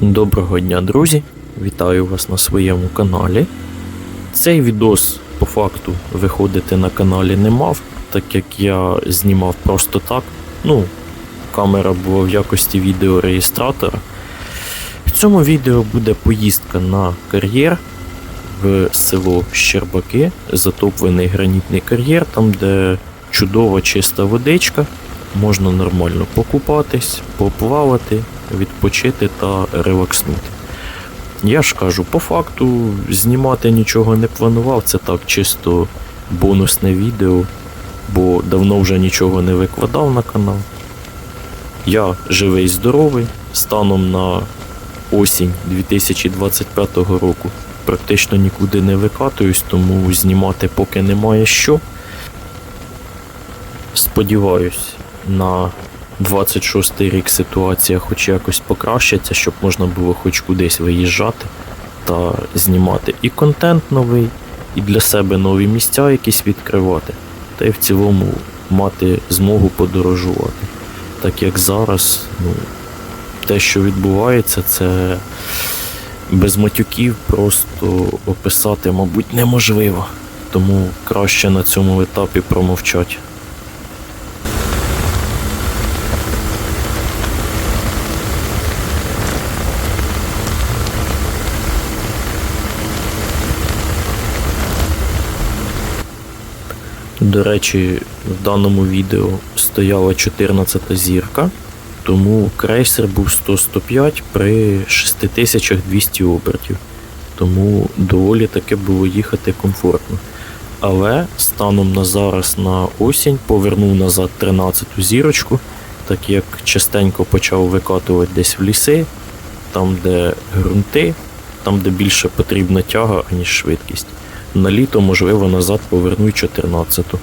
Доброго дня, друзі! Вітаю вас на своєму каналі. Цей відос по факту виходити на каналі не мав, так як я знімав просто так. Ну, камера була в якості відеореєстратора. В цьому відео буде поїздка на кар'єр в село Щербаки, затоплений гранітний кар'єр, там де чудова чиста водичка, можна нормально покупатись, поплавати, відпочити та релакснути. Я ж кажу, по факту знімати нічого не планував, це так чисто бонусне відео, бо давно вже нічого не викладав на канал. Я живий здоровий, станом на осінь 2025 року практично нікуди не викатуюсь, тому знімати поки немає що. Сподіваюсь, на 26 рік ситуація хоч якось покращиться, щоб можна було хоч кудись виїжджати та знімати і контент новий, і для себе нові місця якісь відкривати, та й в цілому мати змогу подорожувати. Так як зараз, ну, те, що відбувається, це без матюків просто описати, мабуть, неможливо. Тому краще на цьому етапі промовчать. До речі, в даному відео стояла 14 зірка, тому крейсер був 100-105 при 6200 обертів. Тому доволі таки було їхати комфортно. Але станом на зараз на осінь повернув назад 13 зірочку, так як частенько почав викатувати десь в ліси, там, де ґрунти, там, де більше потрібна тяга, аніж швидкість. На літо, можливо, назад поверну й 14-ту.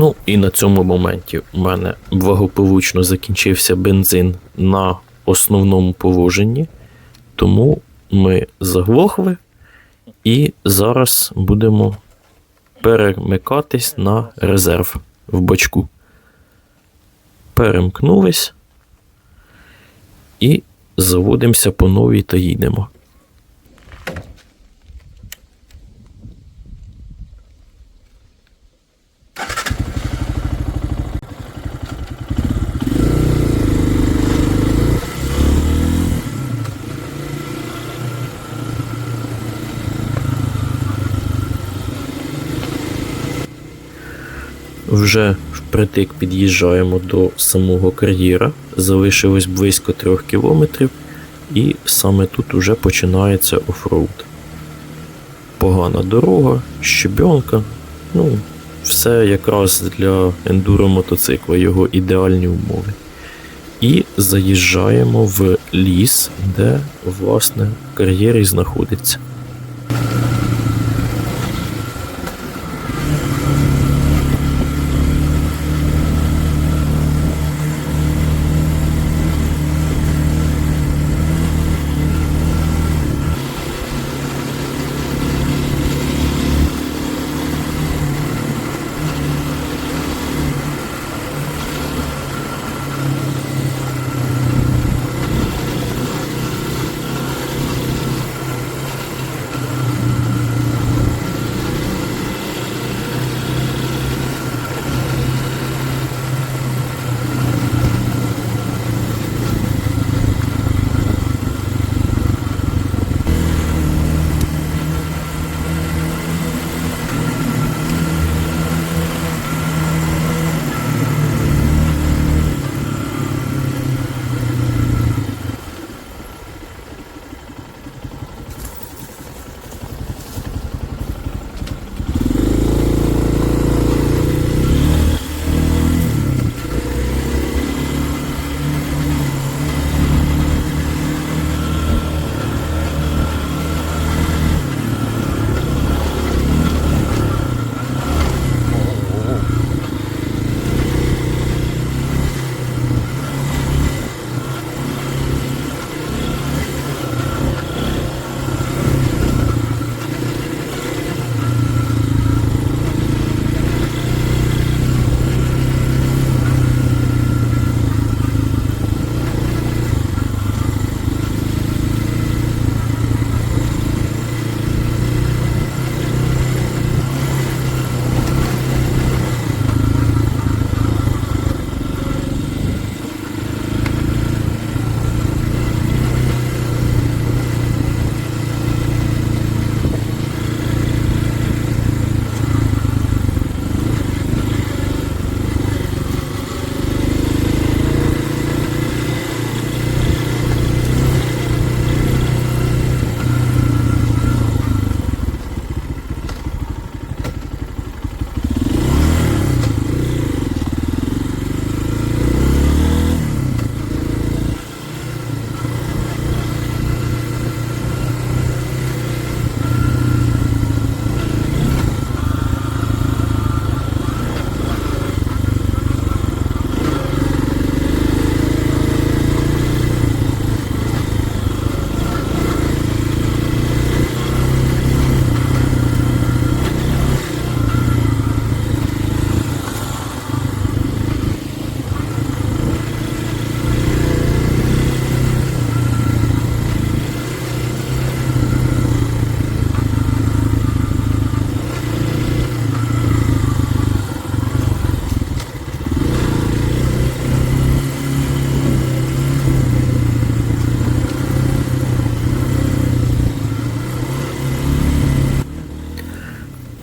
Ну і на цьому моменті у мене благополучно закінчився бензин на основному положенні, тому ми заглохли і зараз будемо перемикатись на резерв в бачку. Перемкнулись і заводимося по новій та їдемо. Вже впритик під'їжджаємо до самого кар'єра, залишилось близько трьох кілометрів, і саме тут уже починається офроуд. погана дорога, щебенка. Ну, все якраз для ендуро мотоцикла, його ідеальні умови. І заїжджаємо в ліс, де, власне, кар'єр і знаходиться.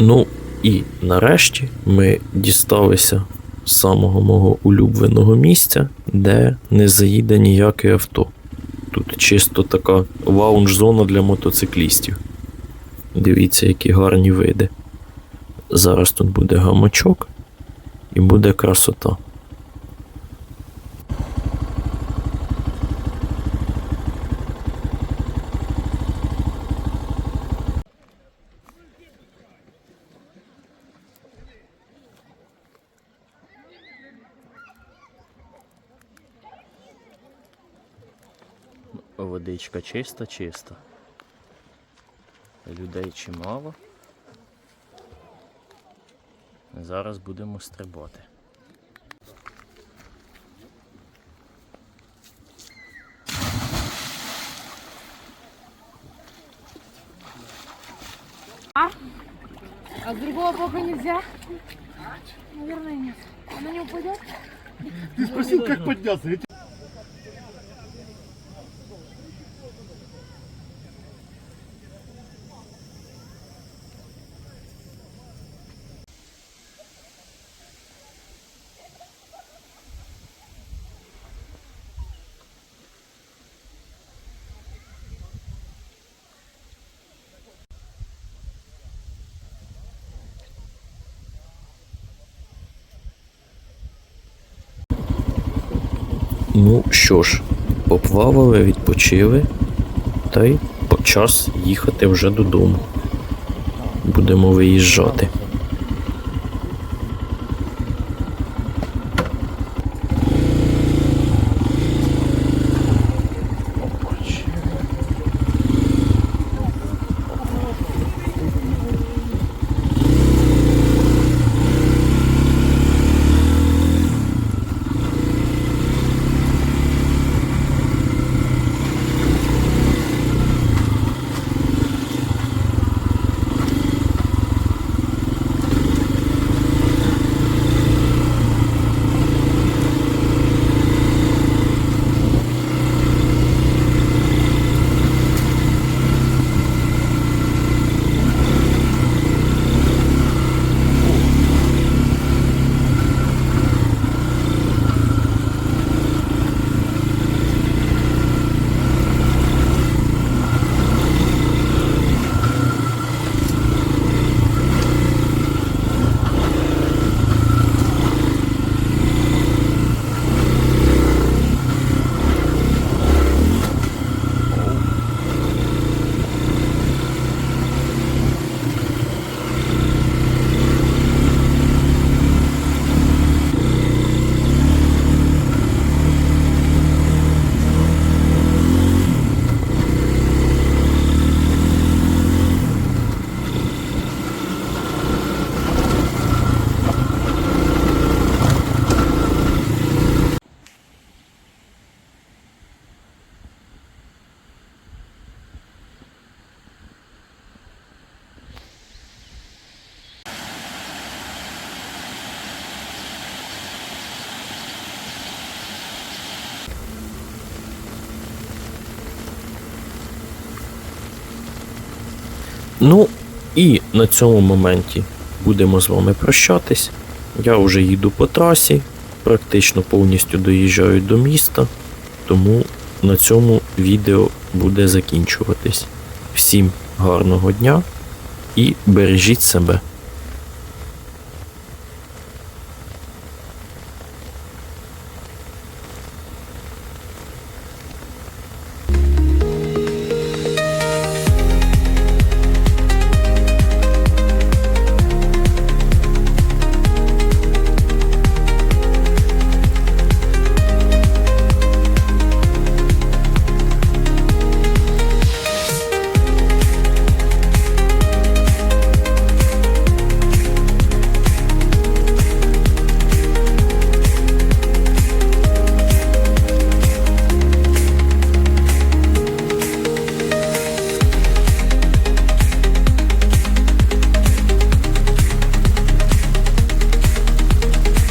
Ну і нарешті ми дісталися самого мого улюбленого місця, де не заїде ніяке авто. Тут чисто така лаунж-зона для мотоциклістів. Дивіться, які гарні види. Зараз тут буде гамачок і буде красота. Водичка чиста, чиста. Людей чимало. Зараз будемо стрибати. А с другого бока нельзя? Наверное, нет. Она не упадет? Ты спросил, как подняться? Ну що ж, поплавали, відпочили, та й час їхати вже додому. Будемо виїжджати. Ну і на цьому моменті будемо з вами прощатись. Я вже їду по трасі, практично повністю доїжджаю до міста, тому на цьому відео буде закінчуватись. Всім гарного дня і бережіть себе.